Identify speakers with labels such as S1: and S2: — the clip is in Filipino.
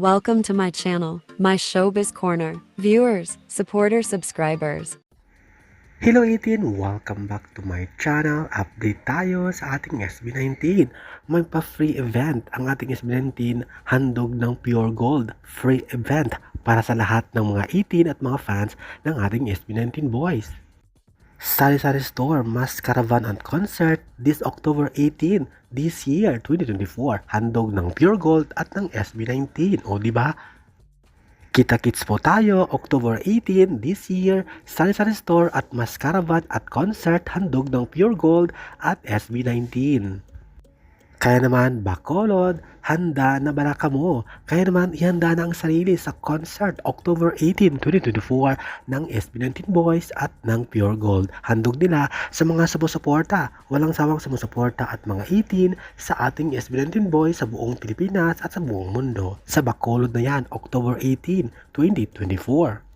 S1: Welcome to my channel, my showbiz corner. Viewers, supporters, subscribers.
S2: Hello 18! Welcome back to my channel. Update tayo sa ating SB19. May pa-free event ang ating SB19 handog ng Pure Gold. Free event para sa lahat ng mga 18 at mga fans ng ating SB19 boys. Sari-sari store, mass caravan and concert this October 18 this year 2024. Handog ng Pure Gold at ng SB19. O di ba? Kita-kits po tayo October 18 this year Sari-sari store at Mas Caravan at concert handog ng Pure Gold at SB19. Kaya naman, Bacolod, handa na baraka mo. Kaya naman, ihanda na ang sarili sa concert October 18, 2024 ng SB19 Boys at ng Pure Gold. Handog nila sa mga sumusuporta, walang sawang sumusuporta at mga 18 sa ating SB19 Boys sa buong Pilipinas at sa buong mundo. Sa Bacolod na yan, October 18, 2024.